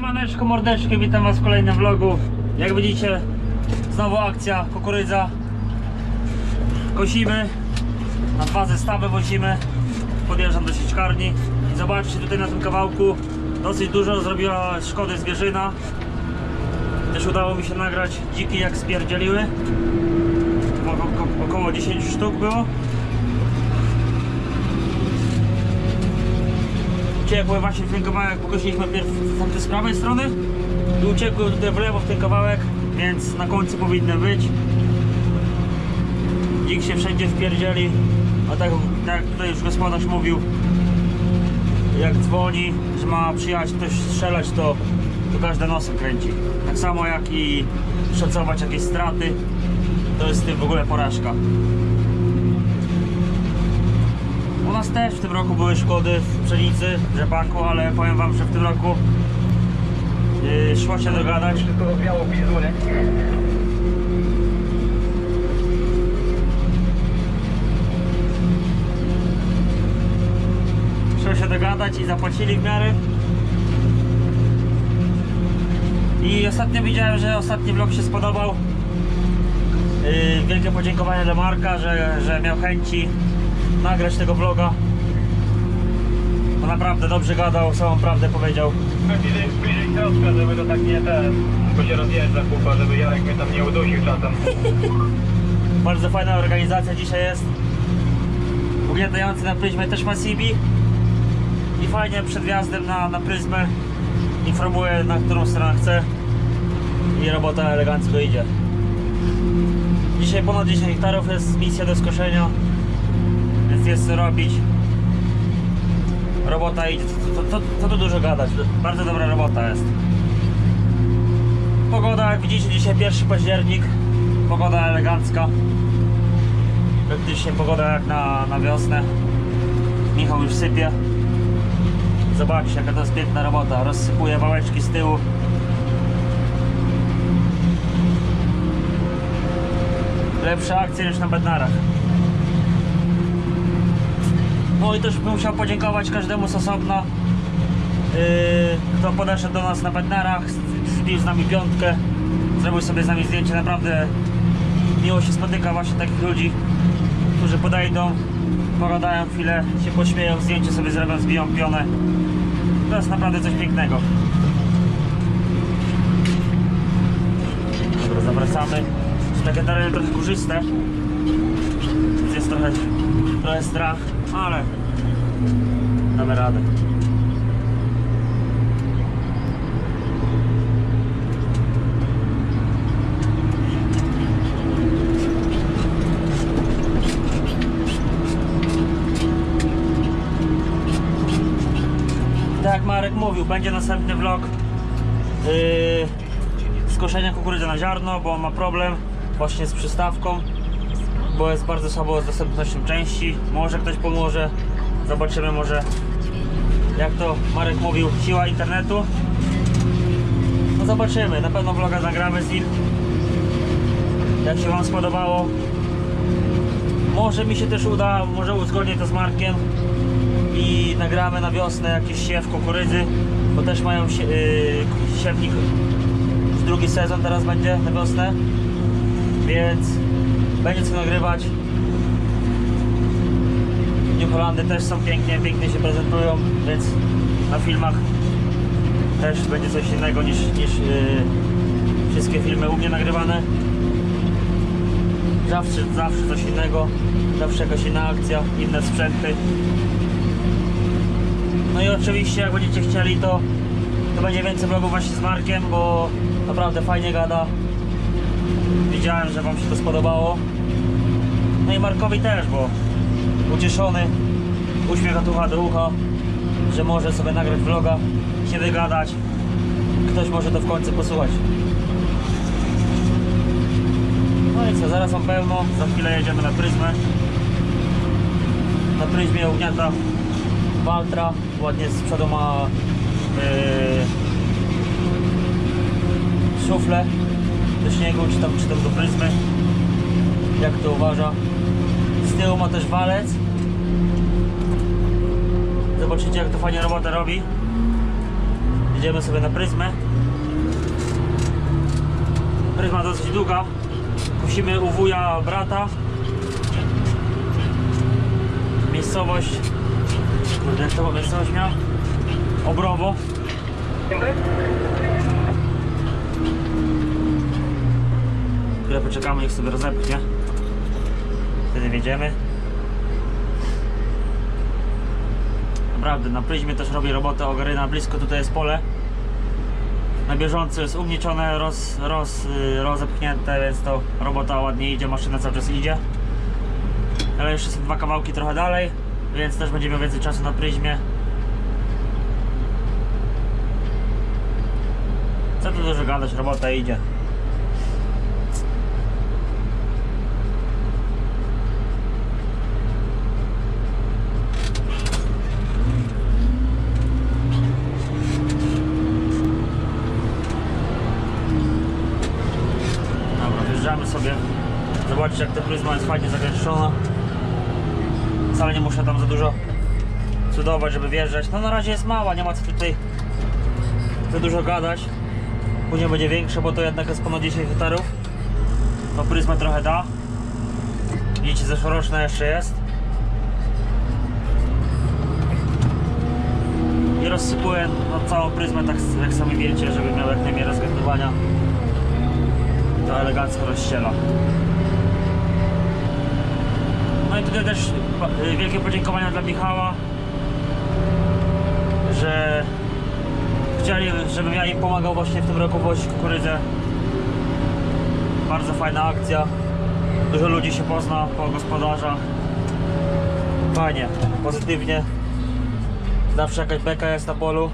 Siemaneczko, mordeczki, witam was w kolejnym vlogu. Jak widzicie, znowu akcja, kukurydza. Kosimy, na dwa zestawy wozimy. Podjeżdżam do sieczkarni i zobaczcie tutaj na tym kawałku dosyć dużo zrobiła szkody zwierzyna. Też udało mi się nagrać dziki jak spierdzieliły. Oko- oko- Około 10 sztuk było. Uciekły właśnie w ten kawałek, pokosiliśmy pierw z prawej strony i uciekły tutaj w lewo w ten kawałek, więc na końcu powinny być. Dzik się wszędzie wpierdzieli, a tak, tak tutaj już gospodarz mówił, jak dzwoni, że ma przyjechać ktoś strzelać, to, to każde nosem kręci. Tak samo jak i szacować jakieś straty, to jest w ogóle porażka. Nas też w tym roku były szkody w pszenicy, w rzepaku, ale powiem wam, że w tym roku yy, szło się dogadać. Wszystko rozwiało w nie? Szło się dogadać i zapłacili w miarę. I ostatnio widziałem, że ostatni vlog się spodobał. Yy, wielkie podziękowanie dla Marka, że, że miał chęci nagrać tego vloga. Bo naprawdę dobrze gadał, samą prawdę powiedział. Bliżej, bliżej środka, żeby to tak nie ten, tylko się rozjeżdża kupa, żeby Jarek mnie tam nie udusił czasem. Bardzo fajna organizacja dzisiaj jest. Uglądający na pryzmę też ma CB. I fajnie przed wjazdem na, na pryzmę informuje na którą stronę chce. I robota elegancko idzie. Dzisiaj ponad 10 hektarów jest misja do skoszenia. Jest co robić. Robota idzie. Co, tu dużo gadać? Bardzo dobra robota jest. Pogoda, jak widzicie, dzisiaj 1 październik. Pogoda elegancka. Praktycznie pogoda jak na, na wiosnę. Michał już sypie. Zobaczcie, jaka to jest piękna robota. Rozsypuje wałeczki z tyłu. Lepsza akcja niż na bednarach. No i też bym musiał podziękować każdemu z osobna, yy, kto podeszedł do nas na bednarach, zbił z nami piątkę, zrobił sobie z nami zdjęcie. Naprawdę miło się spotyka właśnie takich ludzi, którzy podejdą, pogadają chwilę, się pośmieją, zdjęcie sobie zrobią, zbiją pionę. To jest naprawdę coś pięknego. Dobra, zawracamy. Są takie tereny trochę górzyste, jest trochę, trochę strach, ale damy radę. Tak jak Marek mówił, będzie następny vlog yy, skoszenia kukurydzy na ziarno, bo on ma problem właśnie z przystawką, bo jest bardzo słabo z dostępnością części. Może ktoś pomoże, zobaczymy może jak to Marek mówił, siła internetu. No zobaczymy, na pewno vloga nagramy z nim. Jak się Wam spodobało. Może mi się też uda, może uzgodnię to z Markiem i nagramy na wiosnę jakiś siew kukurydzy, bo też mają sie, yy, siewnik, drugi sezon teraz będzie na wiosnę, więc będzie co nagrywać. New Holandy też są pięknie, pięknie się prezentują, więc na filmach też będzie coś innego niż, niż yy, wszystkie filmy u mnie nagrywane. Zawsze, zawsze coś innego, zawsze jakaś inna akcja, inne sprzęty. No i oczywiście jak będziecie chcieli to, to będzie więcej vlogów właśnie z Markiem, bo naprawdę fajnie gada. Widziałem, że Wam się to spodobało. No i Markowi też, bo ucieszony, uśmiech od ucha do ucha, że może sobie nagrać vloga, się wygadać. Ktoś może to w końcu posłuchać. No i co, zaraz mam pełno, za chwilę jedziemy na pryzmę. Na pryzmie ugniata Waltra, ładnie z przodu ma yy, szuflę do śniegu, czy tam, czy tam do pryzmy, jak to uważa. Z tyłu ma też walec. Zobaczycie jak to fajnie robotę robi. Idziemy sobie na pryzmę. Pryzma dosyć długa. Musimy u wuja brata. Miejscowość. Kurde, jak to miejscowość miała? Obrowo. Chwilę poczekamy, niech sobie rozepchnie. Wtedy wiedziemy. Naprawdę, na pryzmie też robię robotę ogaryna. Blisko tutaj jest pole. Na bieżąco jest ugnieczone, roz, roz, y, rozepchnięte, więc to robota ładnie idzie, maszyna cały czas idzie. Ale jeszcze są dwa kawałki trochę dalej, więc też będziemy więcej czasu na pryzmie. Co tu dużo gadać, robota idzie. Dobra, wjeżdżamy sobie. Jak ta pryzma jest fajnie zagęszczona. Wcale nie muszę tam za dużo cudować, żeby wjeżdżać. No na razie jest mała, nie ma co tutaj za dużo gadać. Później będzie większe, bo to jednak jest ponad 10 hektarów. To pryzma trochę da. Widzicie, zeszłoroczna jeszcze jest. I rozsypuję całą pryzmę, tak jak sami wiecie, żeby miał jak najmniej rozgadywania to elegancko rozściela. No i tutaj też y, wielkie podziękowania dla Michała, że chcieli, żebym ja im pomagał właśnie w tym roku wozić kukurydzę. Bardzo fajna akcja. Dużo ludzi się pozna po gospodarzach. Fajnie, pozytywnie. Zawsze jakaś beka jest na polu.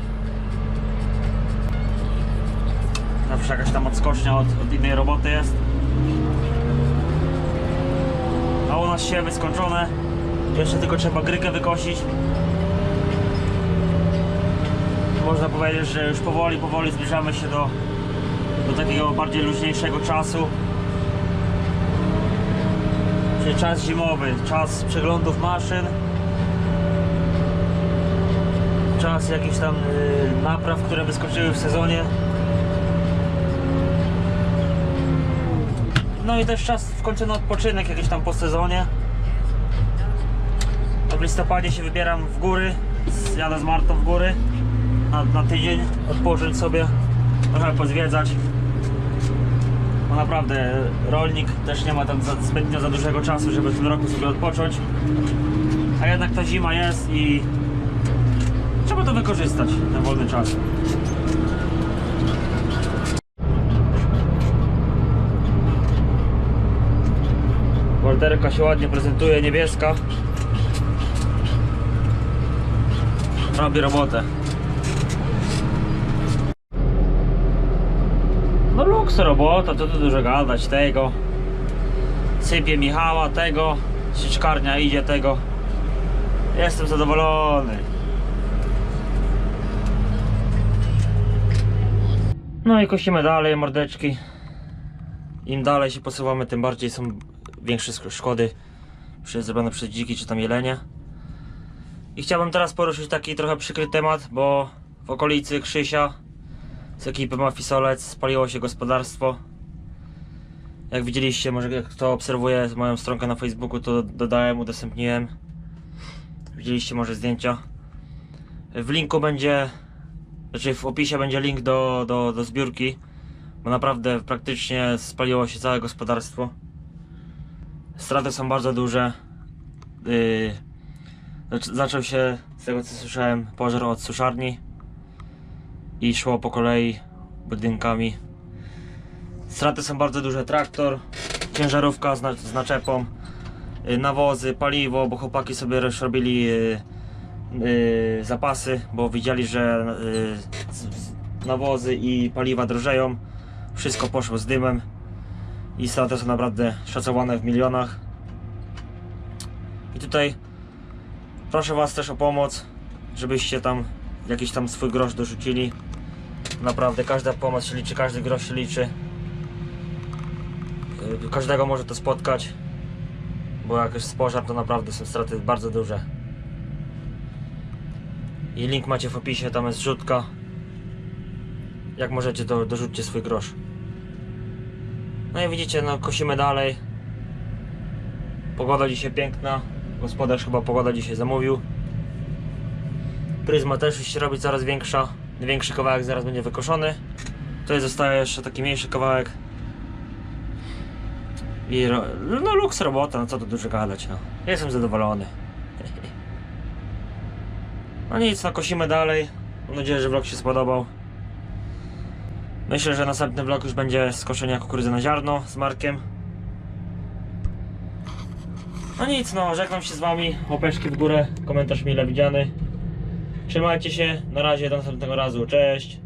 Zawsze jakaś tam odskocznia od, od innej roboty jest. A u nas siewy skończone. Jeszcze tylko trzeba grykę wykosić. Można powiedzieć, że już powoli, powoli zbliżamy się do, do takiego bardziej luźniejszego czasu. Czyli czas zimowy, czas przeglądów maszyn. Czas jakichś tam y, napraw, które wyskoczyły w sezonie. No i też czas w końcu na odpoczynek jakiś tam po sezonie. W listopadzie się wybieram w góry, jadę z Martą w góry na, na tydzień, odpocząć sobie, trochę pozwiedzać. Bo naprawdę rolnik też nie ma tam za, zbytnio za dużego czasu, żeby w tym roku sobie odpocząć. A jednak ta zima jest i trzeba to wykorzystać, ten wolny czas. Wolterka się ładnie prezentuje, niebieska. Robi robotę. No luks robota, to tu dużo gadać, tego. Sypie Michała, tego. Sieczkarnia idzie, tego. Jestem zadowolony. No i kościmy dalej, mordeczki. Im dalej się posuwamy, tym bardziej są większe szkody zrobione przez dziki czy tam jelenie. I chciałbym teraz poruszyć taki trochę przykry temat, bo w okolicy Krzysia z ekipy Mafisolec spaliło się gospodarstwo. Jak widzieliście, może kto obserwuje moją stronkę na Facebooku, to dodałem, udostępniłem. Widzieliście może zdjęcia. W linku będzie, znaczy w opisie będzie link do, do, do zbiórki, bo naprawdę praktycznie spaliło się całe gospodarstwo. Straty są bardzo duże. Yy, zac- zaczął się, z tego co słyszałem, pożar od suszarni i szło po kolei budynkami. Straty są bardzo duże. Traktor, ciężarówka z, na, z naczepą, yy, nawozy, paliwo, bo chłopaki sobie już robili yy, zapasy, bo widzieli, że nawozy i paliwa drożeją. Wszystko poszło z dymem i straty są naprawdę szacowane w milionach. I tutaj proszę Was też o pomoc, żebyście tam jakiś tam swój grosz dorzucili. Naprawdę każda pomoc się liczy, każdy grosz się liczy. Yy, Każdego może to spotkać, bo jak jest pożar, to naprawdę są straty bardzo duże. I link macie w opisie, tam jest rzutka. jak możecie, to dorzućcie swój grosz. No i widzicie, no kosimy dalej. Pogoda dzisiaj piękna. Gospodarz chyba pogoda dzisiaj zamówił. Pryzma też już się robi coraz większa. Większy kawałek zaraz będzie wykoszony. Tutaj zostaje jeszcze taki mniejszy kawałek. I no luks robota, no co tu dużo gadać, no. Jestem zadowolony. No nic, no kosimy dalej. Mam nadzieję, że vlog się spodobał. Myślę, że następny vlog już będzie z koszenia kukurydzy na ziarno z Markiem. No nic, no żegnam się z wami. Łapeczki w górę, komentarz mile widziany. Trzymajcie się, na razie, do następnego razu. Cześć!